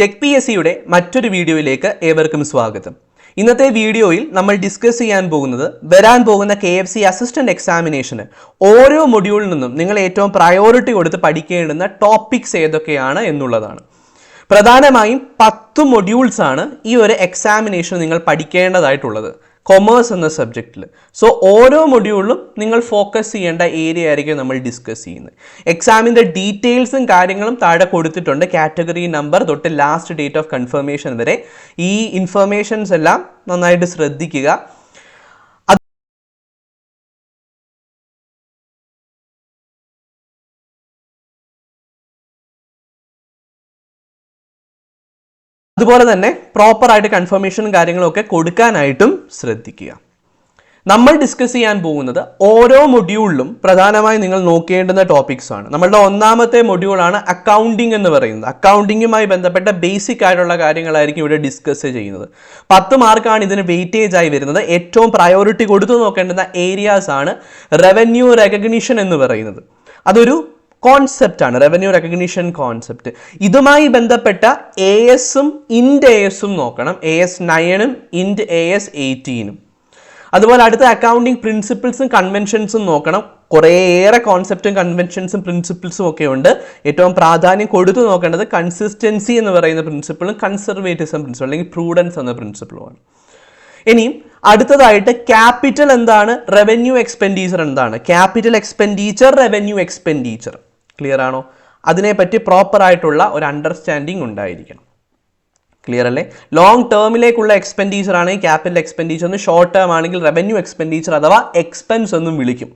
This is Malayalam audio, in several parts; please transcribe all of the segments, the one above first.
ടെക് പി എസ് സിയുടെ മറ്റൊരു വീഡിയോയിലേക്ക് ഏവർക്കും സ്വാഗതം. ഇന്നത്തെ വീഡിയോയിൽ നമ്മൾ ഡിസ്കസ് ചെയ്യാൻ പോകുന്നത് വരാൻ പോകുന്ന കെ എഫ് സി അസിസ്റ്റന്റ് എക്സാമിനേഷന് ഓരോ മൊഡ്യൂളിൽ നിന്നും നിങ്ങൾ ഏറ്റവും പ്രയോറിറ്റി കൊടുത്ത് പഠിക്കേണ്ടുന്ന ടോപ്പിക്സ് ഏതൊക്കെയാണ് എന്നുള്ളതാണ്. പ്രധാനമായും പത്ത് മൊഡ്യൂൾസ് ആണ് ഈ ഒരു എക്സാമിനേഷൻ നിങ്ങൾ പഠിക്കേണ്ടതായിട്ടുള്ളത്. കൊമേഴ്സ് എന്ന സബ്ജക്റ്റിൽ സോ ഓരോ മൊഡ്യൂളിലും നിങ്ങൾ ഫോക്കസ് ചെയ്യേണ്ട ഏരിയ ആയിരിക്കും നമ്മൾ ഡിസ്കസ് ചെയ്യുന്നത്. എക്സാമിന്റെ ഡീറ്റെയിൽസും കാര്യങ്ങളും താഴെ കൊടുത്തിട്ടുണ്ട്. കാറ്റഗറി നമ്പർ തൊട്ട് ലാസ്റ്റ് ഡേറ്റ് ഓഫ് കൺഫർമേഷൻ വരെ. ഈ ഇൻഫർമേഷൻസ് എല്ലാം നന്നായിട്ട് ശ്രദ്ധിക്കുക. അതുപോലെ തന്നെ പ്രോപ്പറായിട്ട് കൺഫർമേഷനും കാര്യങ്ങളൊക്കെ കൊടുക്കാനായിട്ടും ശ്രദ്ധിക്കുക. നമ്മൾ ഡിസ്കസ് ചെയ്യാൻ പോകുന്നത് ഓരോ മൊഡ്യൂളിലും പ്രധാനമായി നിങ്ങൾ നോക്കേണ്ടുന്ന ടോപ്പിക്സ് ആണ്. നമ്മളുടെ ഒന്നാമത്തെ മൊഡ്യൂളാണ് അക്കൗണ്ടിങ് എന്ന് പറയുന്നത്. അക്കൗണ്ടിങ്ങുമായി ബന്ധപ്പെട്ട ബേസിക് ആയിട്ടുള്ള കാര്യങ്ങളായിരിക്കും ഇവിടെ ഡിസ്കസ് ചെയ്യുന്നത്. പത്ത് മാർക്കാണ് ഇതിന് വെയിറ്റേജ് ആയി വരുന്നത്. ഏറ്റവും പ്രയോറിറ്റി കൊടുത്തു നോക്കേണ്ടുന്ന ഏരിയാസ് ആണ് റവന്യൂ റെക്കഗ്നീഷൻ എന്ന് പറയുന്നത്. അതൊരു കോൺസെപ്റ്റ് ആണ് റവന്യൂ റെക്കഗ്നീഷൻ കോൺസെപ്റ്റ് ഇതുമായി ബന്ധപ്പെട്ട എ എസും ഇൻഡ് എ എസും നോക്കണം. എ എസ് നയനും ഇൻഡ് എ എസ് എയ്റ്റീനും അതുപോലെ അടുത്ത അക്കൗണ്ടിങ് പ്രിൻസിപ്പിൾസും കൺവെൻഷൻസും നോക്കണം. കുറേയേറെ കോൺസെപ്റ്റും കൺവെൻഷൻസും പ്രിൻസിപ്പിൾസും ഒക്കെ ഉണ്ട്. ഏറ്റവും പ്രാധാന്യം കൊടുത്തു നോക്കേണ്ടത് കൺസിസ്റ്റൻസി എന്ന് പറയുന്ന പ്രിൻസിപ്പിളും കൺസർവേറ്റിസം പ്രിൻസിപ്പിൾ അല്ലെങ്കിൽ പ്രൂഡൻസ് എന്ന പ്രിൻസിപ്പിളുമാണ് ഇനിയും അടുത്തതായിട്ട് ക്യാപിറ്റൽ എന്താണ്? റവന്യൂ എക്സ്പെൻഡിച്ചർ എന്താണ്? Capital expenditure revenue expenditure clear ആണോ? അതിനെപ്പറ്റി പ്രോപ്പറായിട്ടുള്ള ഒരു അണ്ടർസ്റ്റാൻഡിങ് ഉണ്ടായിരിക്കണം. ക്ലിയർ അല്ലേ? ലോങ് ടേമിലേക്കുള്ള എക്സ്പെൻഡിച്ചർ ആണെങ്കിൽ ക്യാപിറ്റൽ എക്സ്പെൻഡിച്ചർ എന്ന് ഷോർട്ട് ടേം ആണെങ്കിൽ റവന്യൂ എക്സ്പെൻഡിച്ചർ അഥവാ എക്സ്പെൻസ് എന്നും വിളിക്കും.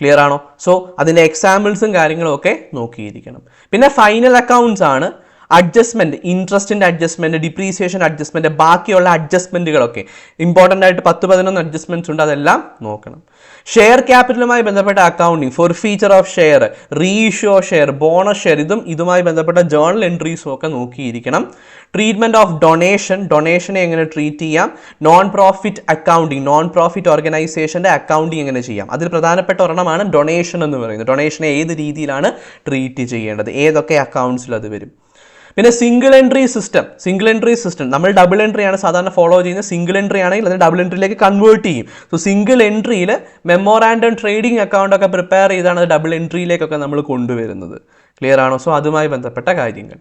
ക്ലിയർ ആണോ? സോ അതിന്റെ എക്സാമ്പിൾസും കാര്യങ്ങളും ഒക്കെ നോക്കിയിരിക്കണം. പിന്നെ ഫൈനൽ അക്കൗണ്ട്സ് ആണ് അഡ്ജസ്റ്റ്മെന്റ് ഇൻട്രസ്റ്റിന്റെ അഡ്ജസ്റ്റ്മെന്റ് ഡിപ്രീസിയേഷൻ അഡ്ജസ്റ്റ്മെന്റ് ബാക്കിയുള്ള അഡ്ജസ്റ്റ്മെന്റുകളൊക്കെ ഇമ്പോർട്ടന്റ് ആയിട്ട് പത്ത് പതിനൊന്ന് അഡ്ജസ്റ്റ്മെന്റ്സ് ഉണ്ട് അതെല്ലാം നോക്കണം. ഷെയർ ക്യാപിറ്റലുമായി ബന്ധപ്പെട്ട accounting forfeiture of share reissue of share bonus share ഇതും ഇതുമായി ബന്ധപ്പെട്ട ജേണൽ എൻട്രീസും ഒക്കെ നോക്കിയിരിക്കണം. ട്രീറ്റ്മെന്റ് ഓഫ് ഡൊണേഷൻ ഡൊണേഷനെ എങ്ങനെ ട്രീറ്റ് ചെയ്യാം? Non profit accounting non profit ഓർഗനൈസേഷന്റെ അക്കൗണ്ടിങ് എങ്ങനെ ചെയ്യാം? അതിൽ പ്രധാനപ്പെട്ട ഒരെണ്ണമാണ് ഡൊണേഷൻ എന്ന് പറയുന്നത്. ഡൊണേഷനെ ഏത് രീതിയിലാണ് ട്രീറ്റ് ചെയ്യേണ്ടത്? ഏതൊക്കെ അക്കൗണ്ട്സിൽ അത് വരും? പിന്നെ single entry system single entry system നമ്മൾ ഡബിൾ എൻട്രി ആണ് സാധാരണ ഫോളോ ചെയ്യുന്നത്. സിംഗിൾ എൻട്രി ആണെങ്കിൽ അത് ഡബിൾ എൻട്രിയിലേക്ക് കൺവേർട്ട് ചെയ്യും. സോ സിംഗിൾ എൻട്രിയിൽ മെമ്മോറാൻഡം ട്രേഡിംഗ് അക്കൗണ്ട് ഒക്കെ പ്രിപ്പയർ ചെയ്താണ് അത് ഡബിൾ എൻട്രിയിലേക്കൊക്കെ നമ്മൾ കൊണ്ടുവരുന്നത്. ക്ലിയർ ആണോ? സോ അതുമായി ബന്ധപ്പെട്ട കാര്യങ്ങൾ.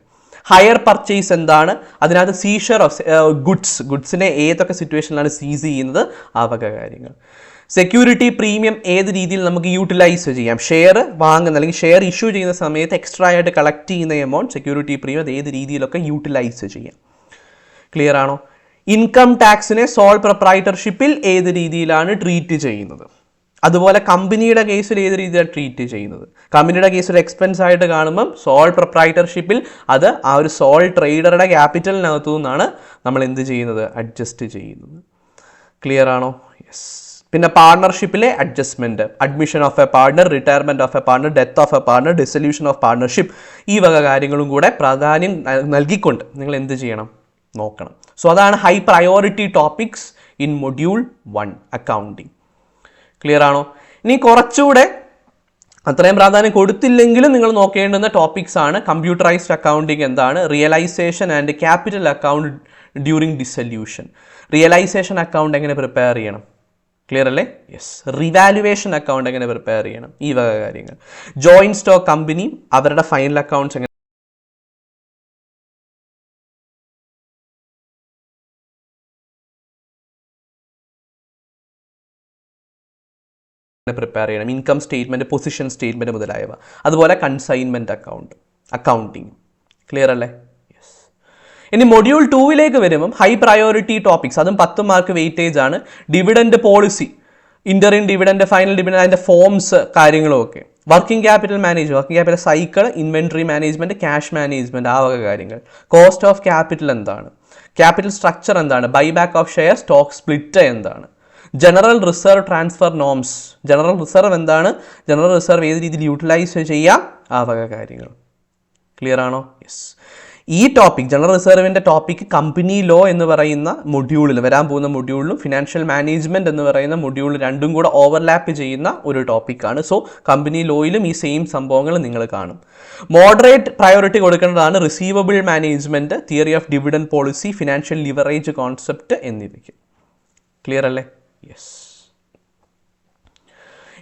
ഹയർ പർച്ചേസ് എന്താണ്? അതിനകത്ത് സീഷർ ഓഫ് ഗുഡ്സ് ഗുഡ്സിനെ ഏതൊക്കെ സിറ്റുവേഷനിലാണ് സീസ് ചെയ്യുന്നത്? ആ വക കാര്യങ്ങൾ. സെക്യൂരിറ്റി പ്രീമിയം ഏത് രീതിയിൽ നമുക്ക് യൂട്ടിലൈസ് ചെയ്യാം? ഷെയർ വാങ്ങുന്ന അല്ലെങ്കിൽ ഷെയർ ഇഷ്യൂ ചെയ്യുന്ന സമയത്ത് എക്സ്ട്രാ ആയിട്ട് കളക്ട് ചെയ്യുന്ന എമൗണ്ട് സെക്യൂരിറ്റി പ്രീമിയം അത് ഏത് രീതിയിലൊക്കെ യൂട്ടിലൈസ് ചെയ്യാം. ക്ലിയർ ആണോ? ഇൻകം ടാക്സിനെ സോൾ പ്രൊപ്രൈറ്റർഷിപ്പിൽ ഏത് രീതിയിലാണ് ട്രീറ്റ് ചെയ്യുന്നത്? അതുപോലെ കമ്പനിയുടെ കേസിൽ ഏത് രീതിയിലാണ് ട്രീറ്റ് ചെയ്യുന്നത്? കമ്പനിയുടെ കേസ് ഒരു എക്സ്പെൻസ് ആയിട്ട് കാണുമ്പം സോൾ പ്രൊപ്രൈറ്റർഷിപ്പിൽ അത് ആ ഒരു സോൾ ട്രേഡറുടെ ക്യാപിറ്റലിനകത്തു നിന്നാണ് നമ്മൾ എന്ത് ചെയ്യുന്നത്? അഡ്ജസ്റ്റ് ചെയ്യുന്നത്. ക്ലിയർ ആണോ? യെസ് പിന്നെ പാർട്ണർഷിപ്പിലെ adjustment admission of a partner retirement of a partner death of a partner dissolution of partnership ഈ വക കാര്യങ്ങളും കൂടെ പ്രാധാന്യം നൽകിക്കൊണ്ട് നിങ്ങൾ എന്ത് ചെയ്യണം? നോക്കണം. സോ അതാണ് high priority topics in module one accounting clear ആണോ? ഇനി കുറച്ചുകൂടെ അത്രയും പ്രാധാന്യം കൊടുത്തില്ലെങ്കിലും നിങ്ങൾ നോക്കേണ്ടുന്ന ടോപ്പിക്സ് ആണ്. കമ്പ്യൂട്ടറൈസ്ഡ് അക്കൗണ്ടിങ് എന്താണ്? Realisation and capital account during dissolution realisation account എങ്ങനെ പ്രിപ്പയർ ചെയ്യണം? ക്ലിയർ അല്ലേ? യെസ് റിവാലുവേഷൻ അക്കൗണ്ട് എങ്ങനെ പ്രിപ്പയർ ചെയ്യണം? ഈ വക കാര്യങ്ങൾ. ജോയിന്റ് സ്റ്റോക്ക് കമ്പനി അവരുടെ ഫൈനൽ അക്കൗണ്ട്സ് പ്രിപ്പയർ ചെയ്യണം. ഇൻകം സ്റ്റേറ്റ്മെന്റ് പൊസിഷൻ സ്റ്റേറ്റ്മെന്റ് മുതലായവ. അതുപോലെ കൺസൈൻമെന്റ് അക്കൗണ്ട് അക്കൗണ്ടിങ് ക്ലിയർ അല്ലേ? ഇനി മൊഡ്യൂൾ ടൂവിലേക്ക് വരുമ്പം ഹൈ പ്രയോറിറ്റി ടോപ്പിക്സ് അതും പത്ത് മാർക്ക് വെയിറ്റേജ് ആണ്. Dividend policy interim dividend final dividend അതിന്റെ ഫോംസ് കാര്യങ്ങളും ഒക്കെ. Working capital manage working capital cycle inventory management cash management ആ വക കാര്യങ്ങൾ. കോസ്റ്റ് ഓഫ് ക്യാപിറ്റൽ എന്താണ്? ക്യാപിറ്റൽ സ്ട്രക്ചർ എന്താണ്? Buy back of share stock split എന്താണ്? General reserve transfer norms general reserve എന്താണ്? ജനറൽ റിസർവ് ഏത് രീതിയിൽ യൂട്ടിലൈസ് ചെയ്യാം? ആ വക കാര്യങ്ങൾ. ക്ലിയർ ആണോ? യെസ് ഈ ടോപ്പിക് ജനറൽ റിസർവിന്റെ ടോപ്പിക് കമ്പനി ലോ എന്ന് പറയുന്ന മൊഡ്യൂളിൽ വരാൻ പോകുന്ന മൊഡ്യൂളിലും ഫിനാൻഷ്യൽ മാനേജ്മെന്റ് എന്ന് പറയുന്ന മൊഡ്യൂൾ രണ്ടും കൂടെ ഓവർലാപ്പ് ചെയ്യുന്ന ഒരു ടോപ്പിക്കാണ് സോ കമ്പനി ലോയിലും ഈ സെയിം സംഭവങ്ങൾ നിങ്ങൾ കാണും. മോഡറേറ്റ് പ്രയോറിറ്റി കൊടുക്കേണ്ടതാണ് receivable management theory of dividend policy financial leverage concept എന്നിവയ്ക്ക്. ക്ലിയർ അല്ലേ? യെസ്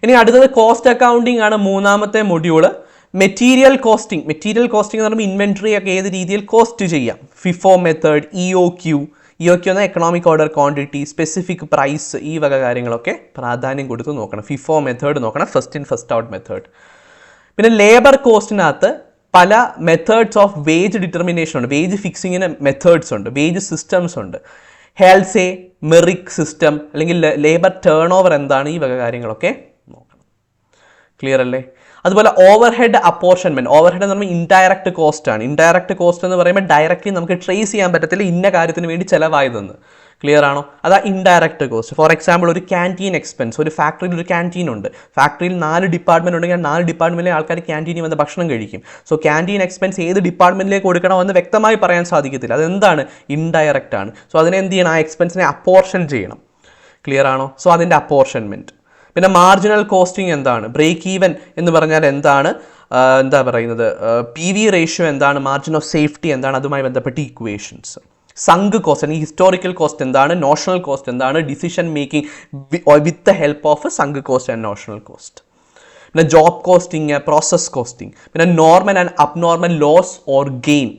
ഇനി അടുത്തത് കോസ്റ്റ് അക്കൗണ്ടിങ് ആണ് മൂന്നാമത്തെ module material costing material costing എന്ന് പറയുമ്പോൾ ഇൻവെൻട്രി ഒക്കെ ഏത് രീതിയിൽ കോസ്റ്റ് ചെയ്യാം? FIFO method E O Q E O Q എന്ന economic order quantity specific price ഈ വക കാര്യങ്ങളൊക്കെ പ്രാധാന്യം കൊടുത്ത് നോക്കണം. ഫിഫോ മെത്തേഡ് നോക്കണം. First in first out method പിന്നെ ലേബർ കോസ്റ്റിനകത്ത് പല മെത്തേഡ്സ് ഓഫ് വേജ് ഡിറ്റർമിനേഷൻ ഉണ്ട്. വേജ് ഫിക്സിങ്ങിന് മെത്തേഡ്സ് ഉണ്ട്. വേജ് സിസ്റ്റംസ് ഉണ്ട്. ഹെൽസേ മെറിക് സിസ്റ്റം അല്ലെങ്കിൽ ലേബർ ടേൺ ഓവർ എന്താണ് ഈ വക കാര്യങ്ങളൊക്കെ നോക്കണം. ക്ലിയർ അല്ലേ? അതുപോലെ overhead apportionment overhead എന്ന് പറയുമ്പോൾ ഇൻഡയറക്റ്റ് കോസ്റ്റ് ആണ്. ഇൻഡയറക്റ്റ് കോസ്റ്റ് എന്ന് പറയുമ്പോൾ ഡയറക്റ്റ്ലി നമുക്ക് ട്രേസ് ചെയ്യാൻ പറ്റത്തില്ല ഇന്ന കാര്യത്തിന് വേണ്ടി ചിലവായതെന്ന്. ക്ലിയർ ആണോ? അതാ ഇൻഡയറക്റ്റ് കോസ്റ്റ് ഫോർ എക്സാമ്പിൾ ഒരു ക്യാന്റീൻ എക്സ്പെൻസ് ഒരു ഫാക്ടറിയിൽ ഒരു ക്യാന്റീൻ ഉണ്ട്. ഫാക്ടറിയിൽ നാല് ഡിപ്പാർട്ട്മെന്റ് ഉണ്ടെങ്കിൽ നാല് ഡിപ്പാർട്ട്മെന്റിലെ ആൾക്കാർ ക്യാന്റീനിൽ വന്ന് ഭക്ഷണം കഴിക്കും. സോ ക്യാന്റീൻ എക്സ്പെൻസ് ഏത് ഡിപ്പാർട്ട്മെന്റിലേക്ക് കൊടുക്കണമെന്ന് വ്യക്തമായി പറയാൻ സാധിക്കത്തില്ല. അതെന്താണ്? ഇൻഡയറക്റ്റ് ആണ്. സോ അതിനെ എന്ത് ചെയ്യണം? ആ എക്സ്പെൻസിനെ അപ്പോർഷൻ ചെയ്യണം. ക്ലിയർ ആണോ? സോ അതിന്റെ അപ്പോർഷൻമെന്റ് പിന്നെ മാർജിനൽ കോസ്റ്റിംഗ് എന്താണ്? ബ്രേക്ക് ഈവൻ എന്ന് പറഞ്ഞാൽ എന്താണ്? എന്താ പറയുന്നത്? പി വി റേഷ്യോ എന്താണ്? മാർജിൻ ഓഫ് സേഫ്റ്റി എന്താണ്? അതുമായി ബന്ധപ്പെട്ട് ഇക്വേഷൻസ് സങ്ക് കോസ്റ്റ് അല്ലെങ്കിൽ ഹിസ്റ്റോറിക്കൽ കോസ്റ്റ് എന്താണ് നോഷണൽ കോസ്റ്റ് എന്താണ് decision making with the help of sunk cost and notional cost പിന്നെ ജോബ് കോസ്റ്റിംഗ് പ്രോസസ് കോസ്റ്റിംഗ് പിന്നെ normal and abnormal loss or gain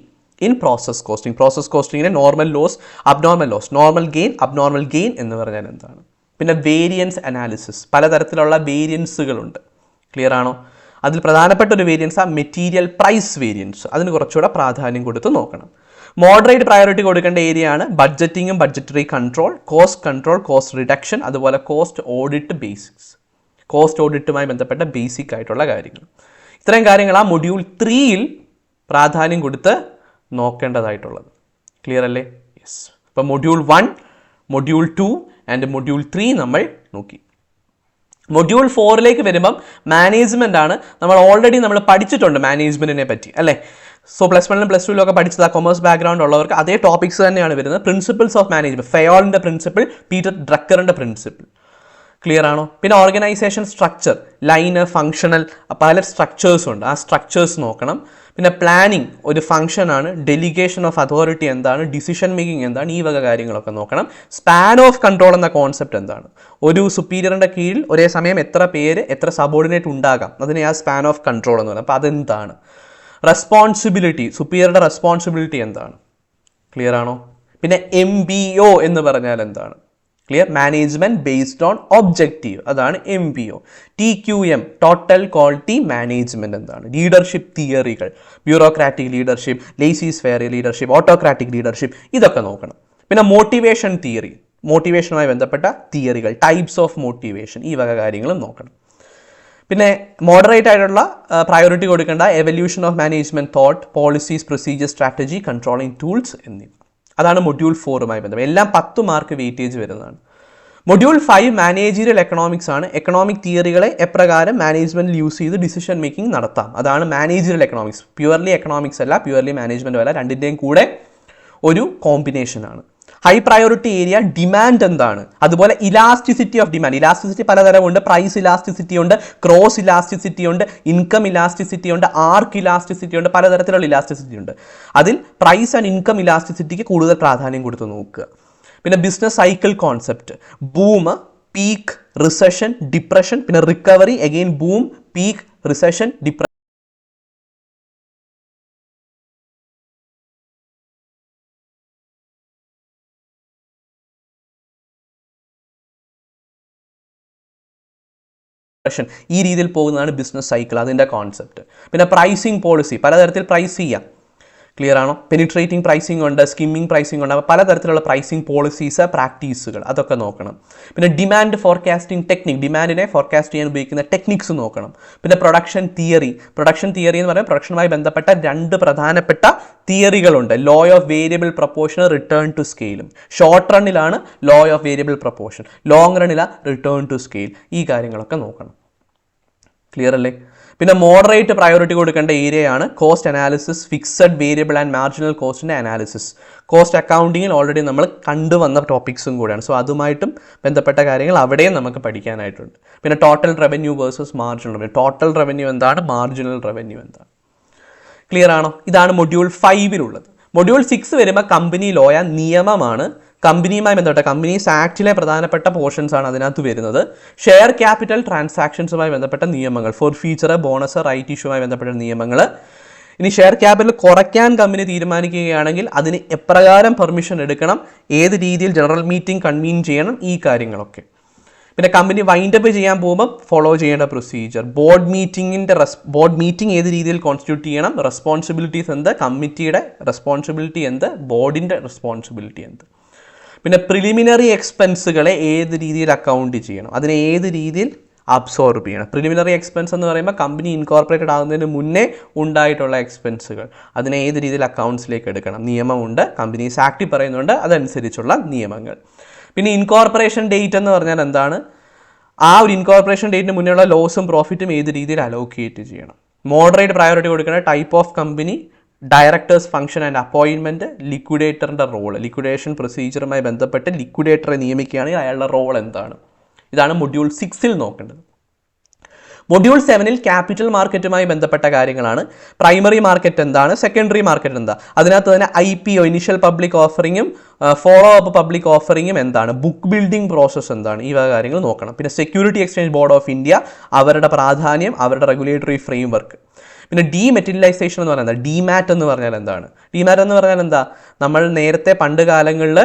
in process costing process കോസ്റ്റിങ്ങിന് normal loss abnormal loss normal gain abnormal gain എന്ന് പറഞ്ഞാൽ എന്താണ്? പിന്നെ വേരിയൻസ് അനാലിസിസ് പലതരത്തിലുള്ള വേരിയൻസുകളുണ്ട് ക്ലിയർ ആണോ? അതിൽ പ്രധാനപ്പെട്ട ഒരു വേരിയൻസ് ആ മെറ്റീരിയൽ പ്രൈസ് വേരിയൻസ് അതിന് കുറച്ചുകൂടെ പ്രാധാന്യം കൊടുത്ത് നോക്കണം. മോഡറേറ്റ് പ്രയോറിറ്റി കൊടുക്കേണ്ട ഏരിയ ആണ് ബഡ്ജറ്റിങ്ങും budgetary control cost control cost reduction അതുപോലെ കോസ്റ്റ് ഓഡിറ്റ് ബേസിക്സ് കോസ്റ്റ് ഓഡിറ്റുമായി ബന്ധപ്പെട്ട ബേസിക് ആയിട്ടുള്ള കാര്യങ്ങൾ. ഇത്രയും കാര്യങ്ങൾ ആ മൊഡ്യൂൾ ത്രീയിൽ പ്രാധാന്യം കൊടുത്ത് നോക്കേണ്ടതായിട്ടുള്ളത്. ക്ലിയർ അല്ലേ? യെസ് അപ്പോൾ module one module two and module three നമ്മൾ നോക്കി. മൊഡ്യൂൾ ഫോറിലേക്ക് വരുമ്പം മാനേജ്മെന്റ് ആണ്. നമ്മൾ ഓൾറെഡി നമ്മൾ പഠിച്ചിട്ടുണ്ട് മാനേജ്മെന്റിനെ പറ്റി അല്ലേ? സോ പ്ലസ് വണ്ണിലും പ്ലസ് ടുവിലും ഒക്കെ പഠിച്ചത് ആ കൊമേഴ്സ് ബാക്ക്ഗ്രൗണ്ട് ഉള്ളവർക്ക് അതേ ടോപ്പിക്സ് തന്നെയാണ് വരുന്നത്. പ്രിൻസിപ്പിൾസ് ഓഫ് മാനേജ്മെന്റ് ഫെയോളിന്റെ പ്രിൻസിപ്പിൾ പീറ്റർ ഡ്രക്കറിന്റെ പ്രിൻസിപ്പിൾ ക്ലിയർ ആണോ? പിന്നെ ഓർഗനൈസേഷൻ സ്ട്രക്ചർ ലൈന് ഫങ്ഷണൽ പല സ്ട്രക്ചേഴ്സും ഉണ്ട്. ആ സ്ട്രക്ചേഴ്സ് നോക്കണം. പിന്നെ പ്ലാനിങ് ഒരു ഫംഗ്ഷൻ ആണ്. ഡെലിഗേഷൻ ഓഫ് അതോറിറ്റി എന്താണ്? ഡിസിഷൻ മേക്കിംഗ് എന്താണ്? ഈ വക കാര്യങ്ങളൊക്കെ നോക്കണം. സ്പാൻ ഓഫ് കൺട്രോൾ എന്ന കോൺസെപ്റ്റ് എന്താണ്? ഒരു സുപ്പീരിയറിന്റെ കീഴിൽ ഒരേ സമയം എത്ര പേര് എത്ര സബോർഡിനേറ്റ് ഉണ്ടാകാം? അതിനെ ആ സ്പാൻ ഓഫ് കൺട്രോൾ എന്ന് പറയുന്നത് അപ്പോൾ അതെന്താണ്? റെസ്പോൺസിബിലിറ്റി സുപ്പീരിയറുടെ റെസ്പോൺസിബിലിറ്റി എന്താണ്? ക്ലിയർ ആണോ? പിന്നെ എം ബി ഒ എന്ന് പറഞ്ഞാൽ എന്താണ്? Clear management based on objective അതാണ് M B O T Q M total quality management എന്താണ്? Leadership തിയറികൾ bureaucratic leadership laissez faire leadership autocratic leadership ഇതൊക്കെ നോക്കണം. പിന്നെ മോട്ടിവേഷൻ തിയറി മോട്ടിവേഷനുമായി ബന്ധപ്പെട്ട തിയറികൾ ടൈപ്സ് ഓഫ് മോട്ടിവേഷൻ ഈ വക കാര്യങ്ങളും നോക്കണം. പിന്നെ മോഡറേറ്റ് ആയിട്ടുള്ള പ്രയോറിറ്റി കൊടുക്കേണ്ട evolution of management thought policies procedure strategy controlling tools എന്നിവ. അതാണ് മൊഡ്യൂൾ ഫോറുമായി ബന്ധം. എല്ലാം പത്ത് മാർക്ക് വെയിറ്റേജ് വരുന്നതാണ്. മൊഡ്യൂൾ ഫൈവ് മാനേജീരിയൽ എക്കണോമിക്സ് ആണ്. എക്കണോമിക് തിയറികളെ എപ്രകാരം മാനേജ്മെന്റിൽ യൂസ് ചെയ്ത് ഡിസിഷൻ മേക്കിംഗ് നടത്താം. അതാണ് മാനേജീരിയൽ എക്കണോമിക്സ് പ്യുവർലി എക്കണോമിക്സ് അല്ല പ്യുവർലി മാനേജ്മെന്റ് അല്ല രണ്ടിന്റെയും കൂടെ ഒരു കോമ്പിനേഷൻ ആണ്. ഹൈ പ്രയോറിറ്റി ഏരിയ ഡിമാൻഡ് എന്താണ്? അതുപോലെ ഇലാസ്റ്റിസിറ്റി ഓഫ് ഡിമാൻഡ് ഇലാസ്റ്റിസിറ്റി പലതരമുണ്ട്. പ്രൈസ് ഇലാസ്റ്റിസിറ്റി ഉണ്ട് ക്രോസ് ഇലാസ്റ്റിസിറ്റി ഉണ്ട് ഇൻകം ഇലാസ്റ്റിസിറ്റി ഉണ്ട് ആർക്ക് ഇലാസ്റ്റിസിറ്റി ഉണ്ട് പലതരത്തിലുള്ള ഇലാസ്റ്റിസിറ്റി ഉണ്ട്. അതിൽ പ്രൈസ് ആൻഡ് ഇൻകം ഇലാസ്റ്റിസിറ്റിക്ക് കൂടുതൽ പ്രാധാന്യം കൊടുത്ത് നോക്കുക. പിന്നെ business cycle concept boom peak recession depression പിന്നെ recovery again boom peak recession depression depression ഈ രീതിയിൽ പോകുന്നതാണ് ബിസിനസ് സൈക്കിൾ അതിന്റെ കോൺസെപ്റ്റ് പിന്നെ പ്രൈസിങ് പോളിസി പലതരത്തിൽ പ്രൈസ് ചെയ്യാം. ക്ലിയർ ആണോ? പെനിട്രേറ്റിംഗ് പ്രൈസിംഗ് ഉണ്ട് സ്കിമ്മിംഗ് പ്രൈസിംഗ് ഉണ്ട്. അപ്പോൾ പലതരത്തിലുള്ള പ്രൈസിംഗ് പോളിസീസ് പ്രാക്ടീസുകൾ അതൊക്കെ നോക്കണം. പിന്നെ ഡിമാൻഡ് ഫോർകാസ്റ്റിംഗ് ടെക്നിക് ഡിമാൻഡിനെ ഫോർകാസ്റ്റ് ചെയ്യാൻ ഉപയോഗിക്കുന്ന ടെക്നിക്സ് നോക്കണം. പിന്നെ പ്രൊഡക്ഷൻ തിയറി പ്രൊഡക്ഷൻ തിയറി എന്ന് പറയുമ്പോൾ പ്രൊഡക്ഷനുമായി ബന്ധപ്പെട്ട രണ്ട് പ്രധാനപ്പെട്ട തിയറികളുണ്ട് law of variable proportion return to സ്കെയിലും short റണ്ണിലാണ് law of variable proportion long റണ്ണിലാണ് return to scale ഈ കാര്യങ്ങളൊക്കെ നോക്കണം. ക്ലിയർ അല്ലേ? പിന്നെ മോഡറേറ്റ് പ്രയോറിറ്റി കൊടുക്കേണ്ട ഏരിയയാണ് cost analysis fixed variable and marginal കോസ്റ്റിന്റെ analysis cost അക്കൗണ്ടിങ്ങിൽ ഓൾറെഡി നമ്മൾ കണ്ടുവന്ന ടോപ്പിക്സും കൂടെയാണ്. സോ അതുമായിട്ടും ബന്ധപ്പെട്ട കാര്യങ്ങൾ അവിടെയും നമുക്ക് പഠിക്കാനായിട്ടുണ്ട്. പിന്നെ total revenue versus marginal revenue total revenue എന്താണ്? മാർജിനൽ റവന്യൂ എന്താണ്? ക്ലിയർ ആണോ? ഇതാണ് മൊഡ്യൂൾ ഫൈവിലുള്ളത് മൊഡ്യൂൾ സിക്സ് വരുമ്പോൾ കമ്പനി ലോയ നിയമമാണ് കമ്പനിയുമായി ബന്ധപ്പെട്ട കമ്പനീസ് ആക്ടിലെ പ്രധാനപ്പെട്ട പോർഷൻസ് ആണ് അതിനകത്ത് വരുന്നത്. ഷെയർ ക്യാപിറ്റൽ ട്രാൻസാക്ഷൻസുമായി ബന്ധപ്പെട്ട നിയമങ്ങൾ. ഫോർ ഫ്യൂച്ചർ ബോണസ് റൈറ്റ് ഇഷ്യൂമായി ബന്ധപ്പെട്ട നിയമങ്ങൾ. ഇനി ഷെയർ ക്യാപിറ്റൽ കുറയ്ക്കാൻ കമ്പനി തീരുമാനിക്കുകയാണെങ്കിൽ അതിന് എപ്രകാരം പെർമിഷൻ എടുക്കണം? ഏത് രീതിയിൽ ജനറൽ മീറ്റിംഗ് കൺവീൻ ചെയ്യണം? ഈ കാര്യങ്ങളൊക്കെ. പിന്നെ കമ്പനി വൈൻഡപ്പ് ചെയ്യാൻ പോകുമ്പോൾ ഫോളോ ചെയ്യേണ്ട പ്രൊസീജിയർ ബോർഡ് മീറ്റിങ്ങിന്റെ റെസ് ബോർഡ് മീറ്റിംഗ് ഏത് രീതിയിൽ കോൺസ്റ്റിറ്റ്യൂട്ട് ചെയ്യണം? റെസ്പോൺസിബിലിറ്റീസ് എന്ത്? കമ്മിറ്റിയുടെ റെസ്പോൺസിബിലിറ്റി എന്ത്? ബോർഡിന്റെ റെസ്പോൺസിബിലിറ്റി എന്ത്? പിന്നെ പ്രിലിമിനറി എക്സ്പെൻസുകളെ ഏത് രീതിയിൽ അക്കൗണ്ട് ചെയ്യണം? അതിനെ ഏത് രീതിയിൽ അബ്സോർബ് ചെയ്യണം? പ്രിലിമിനറി എക്സ്പെൻസ് എന്ന് പറയുമ്പോൾ കമ്പനി ഇൻകോർപ്പറേറ്റഡ് ആകുന്നതിന് മുന്നേ ഉണ്ടായിട്ടുള്ള എക്സ്പെൻസുകൾ അതിനെ ഏത് രീതിയിൽ അക്കൗണ്ട്സിലേക്ക് എടുക്കണം? നിയമമുണ്ട്. കമ്പനീസ് ആക്ടിൽ പറയുന്നുണ്ട്. അതനുസരിച്ചുള്ള നിയമങ്ങൾ. പിന്നെ ഇൻകോർപ്പറേഷൻ ഡേറ്റ് എന്ന് പറഞ്ഞാൽ എന്താണ്? ആ ഒരു ഇൻകോർപ്പറേഷൻ ഡേറ്റിന് മുന്നേയുള്ള ലോസും പ്രോഫിറ്റും ഏത് രീതിയിൽ അലോക്കേറ്റ് ചെയ്യണം? മോഡറേറ്റ് പ്രയോറിറ്റി കൊടുക്കുന്ന type of company directors function and അപ്പോയിൻമെന്റ് ലിക്വിഡേറ്ററിന്റെ റോൾ ലിക്വിഡേഷൻ പ്രൊസീജിയറുമായി ബന്ധപ്പെട്ട് ലിക്വിഡേറ്ററെ നിയമിക്കുകയാണെങ്കിൽ അയാളുടെ റോൾ എന്താണ്? ഇതാണ് മൊഡ്യൂൾ സിക്സിൽ നോക്കേണ്ടത്. മൊഡ്യൂൾ സെവനിൽ ക്യാപിറ്റൽ മാർക്കറ്റുമായി ബന്ധപ്പെട്ട കാര്യങ്ങളാണ്. പ്രൈമറി മാർക്കറ്റ് എന്താണ്? സെക്കൻഡറി മാർക്കറ്റ് എന്താ? അതിനകത്ത് തന്നെ I P O initial public ഓഫറിങ്ങും follow up public ഓഫറിങ്ങും എന്താണ്? ബുക്ക് ബിൽഡിംഗ് പ്രോസസ്സ് എന്താണ്? ഈ കാര്യങ്ങൾ നോക്കണം. പിന്നെ security exchange board of India അവരുടെ പ്രാധാന്യം അവരുടെ റെഗുലേറ്ററി ഫ്രെയിം വർക്ക് പിന്നെ ഡീമെറ്റീരിയലൈസേഷൻ എന്ന് പറയുന്നത് ഡിമാറ്റ് എന്ന് പറഞ്ഞാൽ എന്താണ്? ഡിമാറ്റ് എന്ന് പറഞ്ഞാൽ എന്താ? നമ്മൾ നേരത്തെ പണ്ട് കാലങ്ങളിൽ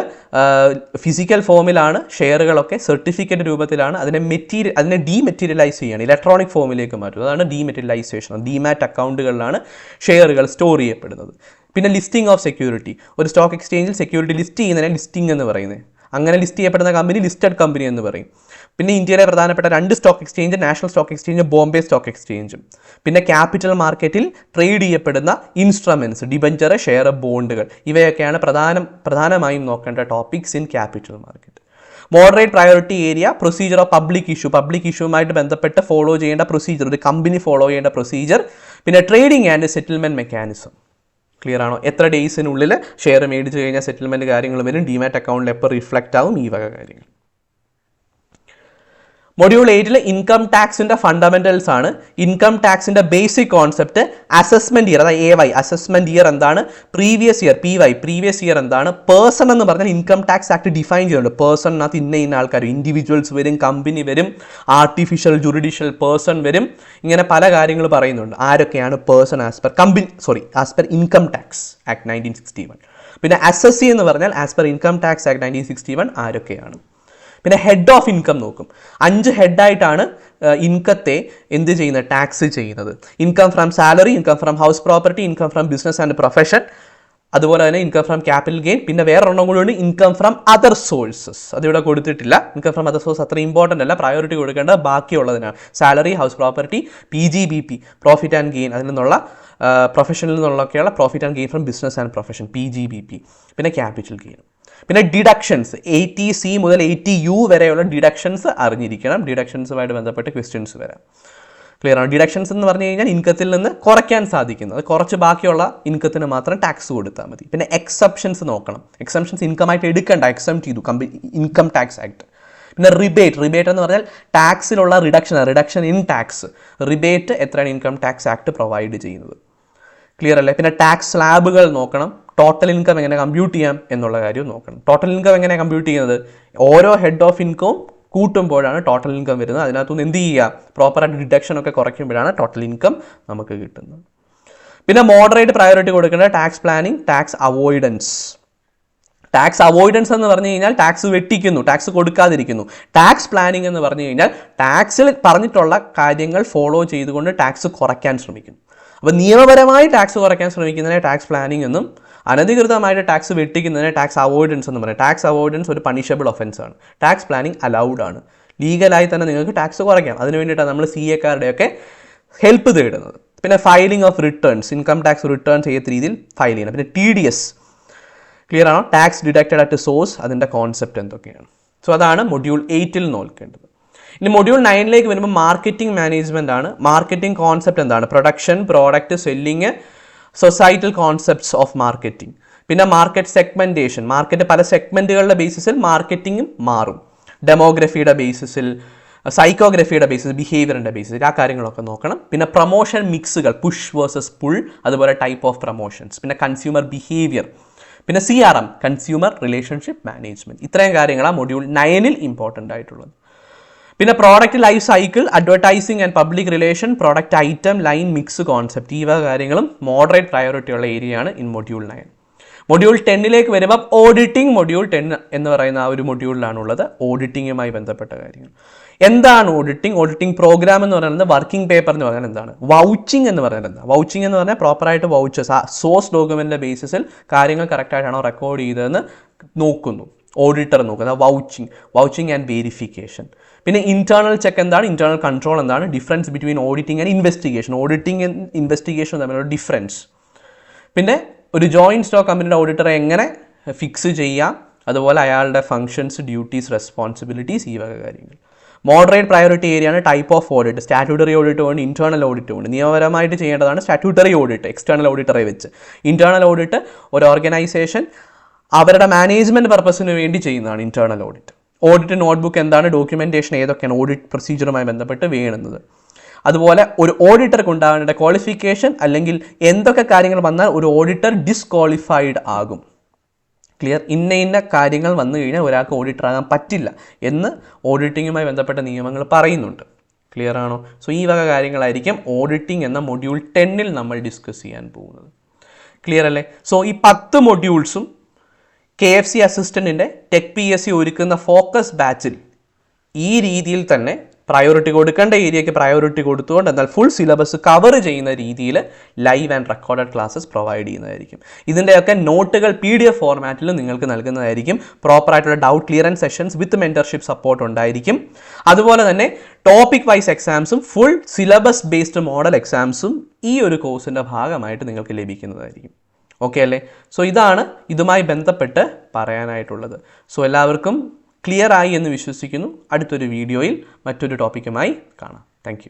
ഫിസിക്കൽ ഫോമിലാണ് ഷെയറുകളൊക്കെ സർട്ടിഫിക്കറ്റ് രൂപത്തിലാണ് അതിനെ മെറ്റീരിയൽ അതിനെ ഡീമെറ്റീരിയലൈസ് ചെയ്യാണ്. ഇലക്ട്രോണിക് ഫോമിലേക്ക് മാറ്റുന്നത് അതാണ് ഡീമെറ്റീരിയലൈസേഷൻ ഡിമാറ്റ് അക്കൗണ്ടുകളിലാണ് ഷെയറുകൾ സ്റ്റോർ ചെയ്യപ്പെടുന്നത്. പിന്നെ ലിസ്റ്റിംഗ് ഓഫ് സെക്യൂരിറ്റി ഒരു സ്റ്റോക്ക് എക്സ്ചേഞ്ചിൽ സെക്യൂരിറ്റി ലിസ്റ്റ് ചെയ്യുന്നതിനെ ലിസ്റ്റിംഗ് എന്ന് പറയുന്നത്. അങ്ങനെ ലിസ്റ്റ് ചെയ്യപ്പെടുന്ന കമ്പനി ലിസ്റ്റഡ് കമ്പനി എന്ന് പറയും. പിന്നെ ഇന്ത്യയിലെ പ്രധാനപ്പെട്ട രണ്ട് stock exchange national stock exchange Bombay stock എക്സ്ചേഞ്ചും പിന്നെ ക്യാപിറ്റൽ മാർക്കറ്റിൽ ട്രേഡ് ചെയ്യപ്പെടുന്ന ഇൻസ്ട്രുമെന്റ്സ് ഡിബഞ്ചർ ഷെയർ ബോണ്ടുകൾ ഇവയൊക്കെയാണ് പ്രധാനം പ്രധാനമായും നോക്കേണ്ട topics in capital market moderate priority area procedure of public issue public ഇഷ്യൂമായിട്ട് ബന്ധപ്പെട്ട് ഫോളോ ചെയ്യേണ്ട പ്രൊസീജിയർ ഒരു കമ്പനി ഫോളോ ചെയ്യേണ്ട പ്രൊസീജിയർ പിന്നെ trading and settlement mechanism clear ആണോ? എത്ര ഡേയ്സിനുള്ളിൽ ഷെയർ മേടിച്ച് കഴിഞ്ഞാൽ സെറ്റിൽമെന്റ് കാര്യങ്ങൾ വരും? ഡിമാറ്റ് അക്കൗണ്ടിൽ എപ്പോൾ റിഫ്ലക്റ്റ് ആവും? ഈ വക കാര്യങ്ങൾ. മൊഡ്യൂൾ എയ്റ്റിൽ ഇൻകം ടാക്സിന്റെ ഫണ്ടമെന്റൽസ് ആണ്. ഇൻകം ടാക്സിന്റെ ബേസിക് കോൺസെപ്റ്റ് അസസ്മെന്റ് ഇയർ അതായത് എ വൈ അസസ്മെന്റ് ഇയർ എന്താണ്? Previous year P Y previous year എന്താണ്? പേഴ്സൺ എന്ന് പറഞ്ഞാൽ ഇൻകം ടാക്സ് ആക്ട് ഡിഫൈൻ ചെയ്യുന്നുണ്ട്. പേഴ്സണിനകത്ത് ഇന്ന ഇന്ന ആൾക്കാർ ഇൻഡിവിജ്വൽസ് വരും കമ്പനി വരും ആർട്ടിഫിഷ്യൽ ജുഡിഷ്യൽ പേഴ്സൺ വരും. ഇങ്ങനെ പല കാര്യങ്ങൾ പറയുന്നുണ്ട്. ആരൊക്കെയാണ് person as per company sorry as per income tax act nineteen sixty one പിന്നെ അസസ്സി എന്ന് പറഞ്ഞാൽ as per income tax act nineteen sixty one ആരൊക്കെയാണ്? പിന്നെ ഹെഡ് ഓഫ് ഇൻകം നോക്കും. അഞ്ച് ഹെഡായിട്ടാണ് ഇൻകത്തെ എന്ത് ചെയ്യുന്നത്? ടാക്സ് ചെയ്യുന്നത്. Income from salary income from house property income from business and profession അതുപോലെ തന്നെ ഇൻകം ഫ്രം ക്യാപിറ്റൽ ഗെയിൻ പിന്നെ വേറെ ഒരെണ്ണം കൂടി ഉണ്ട് ഇൻകം ഫ്രം അതർ സോഴ്സസ് അതിവിടെ കൊടുത്തിട്ടില്ല. ഇൻകം ഫ്രം അതർ സോഴ്സ് അത്ര ഇമ്പോർട്ടന്റ് അല്ല. പ്രയോറിറ്റി കൊടുക്കേണ്ടത് ബാക്കിയുള്ളതിനാണ്. Salary house property P G B P profit and gain അതിൽ നിന്നുള്ള പ്രൊഫഷനിൽ നിന്നുള്ളൊക്കെയുള്ള profit and gain from business and profession P G B P പിന്നെ ക്യാപിറ്റൽ ഗെയിൻ പിന്നെ ഡിഡക്ഷൻസ് എയ്റ്റി സി മുതൽ എയ്റ്റി യു വരെയുള്ള ഡിഡക്ഷൻസ് അറിഞ്ഞിരിക്കണം. ഡിഡക്ഷൻസുമായിട്ട് ബന്ധപ്പെട്ട് ക്വസ്റ്റ്യൻസ് വരാം. ക്ലിയർ ആണ്? ഡിഡക്ഷൻസ് എന്ന് പറഞ്ഞു കഴിഞ്ഞാൽ ഇൻകത്തിൽ നിന്ന് കുറയ്ക്കാൻ സാധിക്കുന്നത് കുറച്ച് ബാക്കിയുള്ള ഇൻകത്തിന് മാത്രം ടാക്സ് കൊടുത്താൽ മതി. പിന്നെ എക്സെപ്ഷൻസ് നോക്കണം. എക്സെപ്ഷൻസ് ഇൻകമായിട്ട് എടുക്കണ്ട. എക്സെപ്റ്റ് ചെയ്തു. കമ്പനി ഇൻകം ടാക്സ് ആക്ട് പിന്നെ റിബേറ്റ് റിബേറ്റ് എന്ന് പറഞ്ഞാൽ ടാക്സിലുള്ള reduction reduction in tax rebate എത്രയാണ് ഇൻകം ടാക്സ് ആക്ട് പ്രൊവൈഡ് ചെയ്യുന്നത്? ക്ലിയർ അല്ലേ? പിന്നെ ടാക്സ് സ്ലാബുകൾ നോക്കണം. ടോട്ടൽ ഇൻകം എങ്ങനെ കമ്പ്യൂട്ട് ചെയ്യാം എന്നുള്ള കാര്യം നോക്കണം. ടോട്ടൽ ഇൻകം എങ്ങനെ കമ്പ്യൂട്ട് ചെയ്യുന്നത്? ഓരോ ഹെഡ് ഓഫ് ഇൻകവും കൂട്ടുമ്പോഴാണ് ടോട്ടൽ ഇൻകം വരുന്നത്. അതിനകത്തുനിന്ന് എന്ത് ചെയ്യുക? പ്രോപ്പറായിട്ട് ഡിഡക്ഷൻ ഒക്കെ കുറയ്ക്കുമ്പോഴാണ് ടോട്ടൽ ഇൻകം നമുക്ക് കിട്ടുന്നത്. പിന്നെ മോഡറേറ്റ് പ്രയോറിറ്റി കൊടുക്കേണ്ട tax planning tax avoidance tax avoidance എന്ന് പറഞ്ഞു കഴിഞ്ഞാൽ ടാക്സ് വെട്ടിക്കുന്നു ടാക്സ് കൊടുക്കാതിരിക്കുന്നു. ടാക്സ് പ്ലാനിങ് എന്ന് പറഞ്ഞു കഴിഞ്ഞാൽ ടാക്സിൽ പറഞ്ഞിട്ടുള്ള കാര്യങ്ങൾ ഫോളോ ചെയ്തുകൊണ്ട് ടാക്സ് കുറയ്ക്കാൻ ശ്രമിക്കുന്നു. അപ്പോൾ നിയമപരമായി ടാക്സ് കുറയ്ക്കാൻ ശ്രമിക്കുന്നതിനെ ടാക്സ് പ്ലാനിങ് എന്നും അനധികൃതമായിട്ട് ടാക്സ് വെട്ടിക്കുന്നതിന് ടാക്സ് അവോയ്ഡൻസ് എന്ന് പറയും. ടാക്സ് അവോയ്ഡൻസ് ഒരു പണിഷബിൾ ഒഫൻസ് ആണ്. ടാക്സ് പ്ലാനിങ് അലൗഡ് ആണ്. ലീഗലായി തന്നെ നിങ്ങൾക്ക് ടാക്സ് കുറയ്ക്കാം. അതിന് വേണ്ടിയിട്ടാണ് നമ്മൾ സി എക്കാരുടെയൊക്കെ ഹെൽപ്പ് തേടുന്നത്. പിന്നെ filing of returns income tax return ചെയ്യത്ത രീതിയിൽ ഫയൽ ചെയ്യണം പിന്നെ ടി ഡി എസ് ക്ലിയർ ആണോ? ടാക്സ് ഡിഡക്റ്റഡ് അറ്റ് സോഴ്സ് അതിന്റെ കോൺസെപ്റ്റ് എന്തൊക്കെയാണ്? സോ അതാണ് മൊഡ്യൂൾ എയ്റ്റിൽ നോക്കേണ്ടത് ഇനി മൊഡ്യൂൾ നയനിലേക്ക് വരുമ്പോൾ മാർക്കറ്റിംഗ് മാനേജ്മെന്റ് ആണ്. മാർക്കറ്റിംഗ് കോൺസെപ്റ്റ് എന്താണ്? Production product selling societal concepts of marketing പിന്നെ മാർക്കറ്റ് സെഗ്മെന്റേഷൻ മാർക്കറ്റ് പല സെഗ്മെന്റുകളുടെ ബേസിസിൽ മാർക്കറ്റിംഗും മാറും. ഡെമോഗ്രഫിയുടെ ബേസിസിൽ സൈക്കോഗ്രഫിയുടെ ബേസിസ് ബിഹേവിയറിന്റെ ബേസിസ് ആ കാര്യങ്ങളൊക്കെ നോക്കണം. പിന്നെ പ്രൊമോഷൻ മിക്സുകൾ പുഷ് വേഴ്സസ് പുൾ അതുപോലെ ടൈപ്പ് ഓഫ് പ്രൊമോഷൻസ് പിന്നെ കൺസ്യൂമർ ബിഹേവിയർ പിന്നെ C R M consumer relationship management ഇത്രയും കാര്യങ്ങളാണ് മൊഡ്യൂൾ നയനിൽ ഇമ്പോർട്ടന്റ് ആയിട്ടുള്ളത്. പിന്നെ product life cycle advertising and public relation product item line mix concept ഈ വക കാര്യങ്ങളും മോഡറേറ്റ് പ്രയോറിറ്റി ഉള്ള ഏരിയയാണ് ഇൻ മൊഡ്യൂൾ നയൻ മൊഡ്യൂൾ ടെന്നിലേക്ക് വരുമ്പോൾ ഓഡിറ്റിംഗ് മൊഡ്യൂൾ ടെൻ എന്ന് പറയുന്ന ആ ഒരു മൊഡ്യൂളിലാണുള്ളത് ഓഡിറ്റിങ്ങുമായി ബന്ധപ്പെട്ട കാര്യങ്ങൾ. എന്താണ് ഓഡിറ്റിംഗ് ഓഡിറ്റിംഗ് പ്രോഗ്രാം എന്ന് പറയുന്നത് വർക്കിംഗ് പേപ്പർ എന്ന് പറഞ്ഞാൽ എന്താണ്? വൗച്ചിങ് എന്ന് പറഞ്ഞാൽ എന്താ? വൗച്ചിങ് എന്ന് പറഞ്ഞാൽ പ്രോപ്പറായിട്ട് വൗച്ചേഴ്സ് ആ സോഴ്സ് ഡോക്യുമെന്റിന്റെ ബേസിസിൽ കാര്യങ്ങൾ കറക്റ്റായിട്ടാണോ റെക്കോർഡ് ചെയ്തതെന്ന് നോക്കുന്നു. ഓഡിറ്റർ നോക്കുന്നത് വൗച്ചിങ് വൗച്ചിങ് ആൻഡ് വെരിഫിക്കേഷൻ പിന്നെ ഇന്റേണൽ ചെക്ക് എന്താണ്? ഇന്റേണൽ കൺട്രോൾ എന്താണ്? Difference between auditing and investigation auditing and investigation തമ്മിലുള്ള ഡിഫറൻസ് പിന്നെ ഒരു ജോയിന്റ് സ്റ്റോക്ക് കമ്പനിയുടെ ഓഡിറ്ററെ എങ്ങനെ ഫിക്സ് ചെയ്യാം? അതുപോലെ അയാളുടെ ഫങ്ഷൻസ് ഡ്യൂട്ടീസ് റെസ്പോൺസിബിലിറ്റീസ് ഈ വക കാര്യങ്ങൾ. മോഡറേറ്റ് പ്രയോറിറ്റി ഏരിയയാണ് type of audit statutory audit ഉണ്ട് ഇന്റേണൽ ഓഡിറ്റ് ഉണ്ട് നിയമപരമായിട്ട് ചെയ്യേണ്ടതാണ് സ്റ്റാറ്റ്യൂട്ടറി ഓഡിറ്റ് എക്സ്റ്റേണൽ ഓഡിറ്ററെ വെച്ച്. ഇന്റേണൽ ഓഡിറ്റ് ഒരു ഓർഗനൈസേഷൻ അവരുടെ മാനേജ്മെന്റ് പർപ്പസിന് വേണ്ടി ചെയ്യുന്നതാണ് ഇന്റേണൽ ഓഡിറ്റ് ഓഡിറ്റ് നോട്ട്ബുക്ക് എന്താണ് ഡോക്യുമെന്റേഷൻ ഏതൊക്കെയാണ് ഓഡിറ്റ് പ്രൊസീജിയറുമായി ബന്ധപ്പെട്ട് വേണുന്നത്. അതുപോലെ ഒരു ഓഡിറ്റർക്ക് ഉണ്ടാകേണ്ട ക്വാളിഫിക്കേഷൻ അല്ലെങ്കിൽ എന്തൊക്കെ കാര്യങ്ങൾ വന്നാൽ ഒരു ഓഡിറ്റർ ഡിസ്ക്വാളിഫൈഡ് ആകും. ക്ലിയർ ഇന്ന ഇന്ന കാര്യങ്ങൾ വന്നു കഴിഞ്ഞാൽ ഒരാൾക്ക് ഓഡിറ്റർ ആകാൻ പറ്റില്ല എന്ന് ഓഡിറ്റിങ്ങുമായി ബന്ധപ്പെട്ട നിയമങ്ങൾ പറയുന്നുണ്ട്. ക്ലിയർ ആണോ? സോ ഈ വക കാര്യങ്ങളായിരിക്കും ഓഡിറ്റിംഗ് എന്ന മൊഡ്യൂൾ ടെന്നിൽ നമ്മൾ ഡിസ്കസ് ചെയ്യാൻ പോകുന്നത്. ക്ലിയർ അല്ലേ? സോ ഈ പത്ത് മൊഡ്യൂൾസും കെ എഫ് സി അസിസ്റ്റന്റിന്റെ ടെക് പി എസ് സി ഒരുക്കുന്ന ഫോക്കസ് ബാച്ചിൽ ഈ രീതിയിൽ തന്നെ പ്രയോറിറ്റി കൊടുക്കേണ്ട ഏരിയയ്ക്ക് പ്രയോറിറ്റി കൊടുത്തുകൊണ്ട് എന്നാൽ ഫുൾ സിലബസ് കവർ ചെയ്യുന്ന രീതിയിൽ live and recorded classes provide ചെയ്യുന്നതായിരിക്കും. ഇതിന്റെയൊക്കെ നോട്ടുകൾ പി ഡി എഫ് ഫോർമാറ്റിൽ നിങ്ങൾക്ക് നൽകുന്നതായിരിക്കും. പ്രോപ്പറായിട്ടുള്ള doubt clearance sessions with mentorship support ഉണ്ടായിരിക്കും. അതുപോലെ തന്നെ ടോപ്പിക് വൈസ് എക്സാംസും ഫുൾ സിലബസ് ബേസ്ഡ് മോഡൽ എക്സാംസും ഈ ഒരു കോഴ്സിന്റെ ഭാഗമായിട്ട് നിങ്ങൾക്ക് ലഭിക്കുന്നതായിരിക്കും. ഓക്കെ അല്ലേ? സോ ഇതാണ് ഇതുമായി ബന്ധപ്പെട്ട് പറയാനായിട്ടുള്ളത്. സോ എല്ലാവർക്കും ക്ലിയർ ആയി എന്ന് വിശ്വസിക്കുന്നു. അടുത്തൊരു വീഡിയോയിൽ മറ്റൊരു ടോപ്പിക്കുമായി കാണാം. താങ്ക്